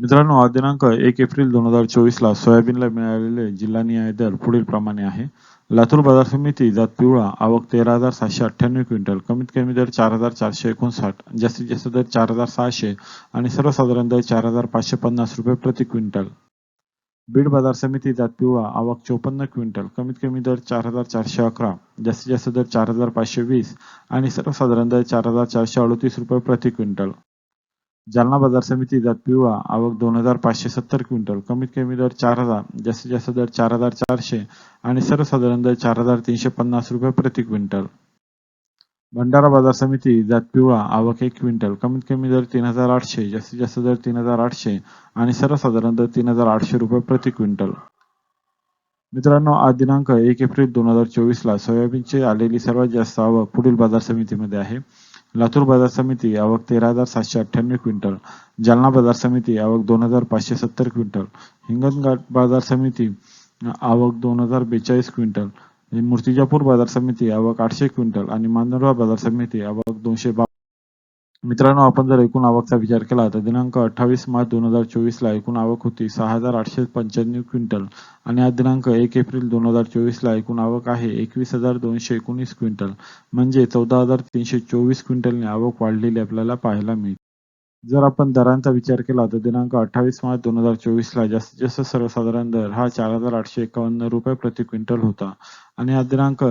मित्रांनो हा दिनांक एक एप्रिल दोन हजार चोवीसला सोयाबीनला मिळालेले जिल्हानिहाय दर पुढील प्रमाणे आहे. लातूर बाजार समिती जात पिवळा आवक तेरा हजार सातशे अठ्ठ्याण्णव क्विंटल कमीत कमी दर चार हजार चारशे एकोणसाठ जास्तीत जास्त दर चार हजार सहाशे आणि सर्वसाधारण दर चार हजार पाचशे पन्नास रुपये प्रति क्विंटल. बीड बाजार समिती जात पिवळा आवक चोपन्न क्विंटल कमीत कमी दर चार हजार चारशे अकरा जास्तीत जास्त दर चार हजार पाचशे वीस आणि सर्वसाधारण दर चार हजार चारशे अडतीस रुपये प्रति क्विंटल. जालना बाजार समिती जात पिवळा आवक दोन हजार पाचशे सत्तर क्विंटल. कमीत कमी दर चार हजार जास्तीत जास्त दर चार हजार चारशे आणि सर्वसाधारण दर चार हजार तीनशे पन्नास रुपये प्रति क्विंटल. भंडारा बाजार समिती जात पिवळा आवक एक क्विंटल. कमीत कमी दर तीन हजार आठशे जास्तीत जास्त दर तीन हजार आठशे आणि सर्वसाधारण दर तीन हजार आठशे रुपये प्रति क्विंटल. मित्रांनो आज दिनांक एक एप्रिल दोन हजार चोवीसला सोयाबीनची आलेली सर्वात जास्त आवक पुढील बाजार समितीमध्ये आहे. लातूर बाजार समिती आवक तेरा हजार सातशे अठ्ठ्याण्णव क्विंटल जालना बाजार समिती आवक दोन हजार पाचशे सत्तर क्विंटल हिंगणघाट बाजार समिती आवक दोन हजार बेचाळीस क्विंटल मूर्तिजापूर बाजार समिती आवक आठशे क्विंटल आणि मांजरवा बाजार समिती आवक दोनशे बा मित्रांनो आपण जर एकूण आवकचा विचार केला तर दिनांक अठ्ठावीस मार्च दोन हजार चोवीसला एकूण आवक होती सहा हजार आठशे पंच्याण्णव क्विंटल आणि आज दिनांक एक एप्रिल दोन हजार चोवीसला एकूण आवक आहे एकवीस हजार दोनशे एकोणीस क्विंटल. म्हणजे चौदा हजार तीनशे चोवीस क्विंटलने आवक वाढलेली आपल्याला पाहायला मिळते. जर आपण दरांचा विचार केला तर दिनांक अठ्ठावीस मार्च दोन हजार चोवीसला जास्तीत जास्त सर्वसाधारण दर हा चार हजार आठशे एकावन्न रुपये प्रति क्विंटल होता. आणि आज दिनांक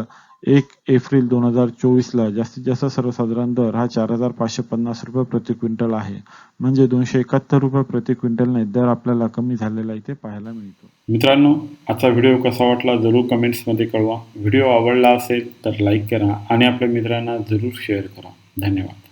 एक एप्रिल दोन हजार चोवीसला जास्तीत जास्त सर्वसाधारण दर हा चार हजार पाचशे पन्नास रुपये प्रति क्विंटल आहे. म्हणजे दोनशे एकाहत्तर रुपये प्रति क्विंटलने दर आपल्याला कमी झालेला इथे पाहायला मिळतो. मित्रांनो आजचा व्हिडिओ कसा वाटला जरूर कमेंट्समध्ये कळवा. व्हिडिओ आवडला असेल तर लाईक करा आणि आपल्या मित्रांना जरूर शेअर करा. धन्यवाद.